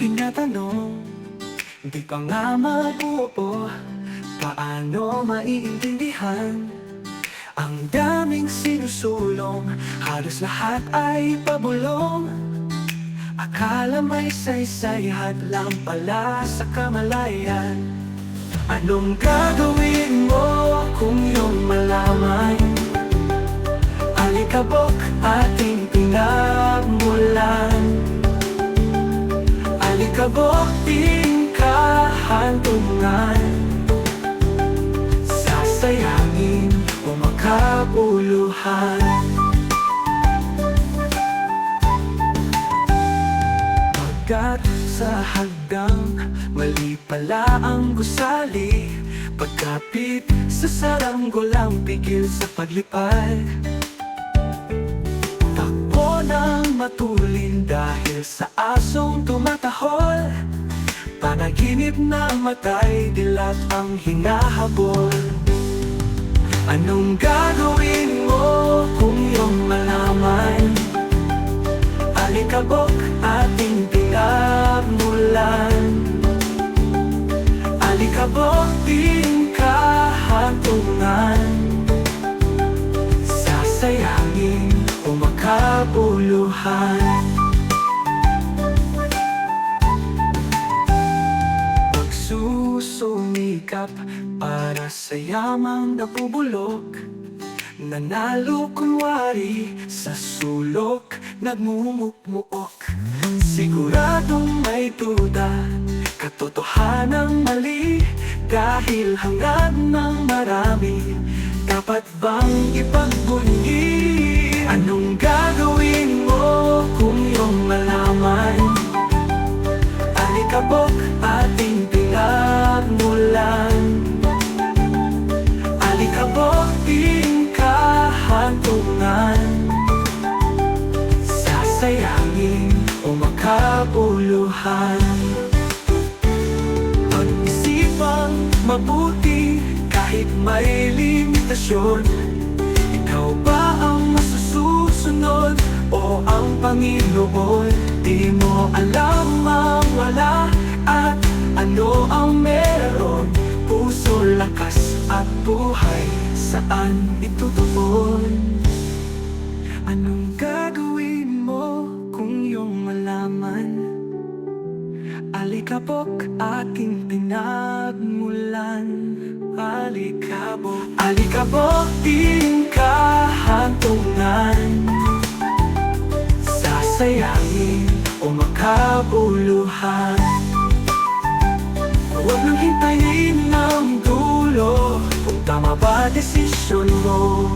tinatanong Di ka nga mabuo Paano maiintindihan? Ang daming sinusulong Halos lahat ay pabulong. Akala may saysay lang pala sa kamalayan. Anong gagawin mo kung iyong malaman? Alikabok ating pinagmulan Alikabok ting kahantungan. Sasayangin o makabuluhan. Pagkat sa hagdang Mali pala ang gusali Pagkapit sa saranggolang Pigil sa paglipad matulin Dahil sa asong tumatahol. Panaginip na matay Dilat ang hinahabol. Anong gagawin mo kung iyong malaman? Alikabok ating pinagmulan. Alikabok din makabuluhan Magsusumikap para sa yamang nabubulok Nanalo kunwari sa sulok Nagmumukmuok Siguradong may duda Katotohanang mali Dahil hangad ng marami Dapat bang ipagbunyi? Anong gagawin makabuluhan Pag-isipang mabuti kahit may limitasyon Ikaw ba ang masusunod o ang Panginoon? Di mo alam ang wala at ano ang meron Puso, lakas at buhay, saan itutuon? Alikabok aking pinagmulan. Alikabok. Alikabok din kahantungan Sasayangin o makabuluhan. Huwag nang hintayin ng dulo Kung tama ba desisyon mo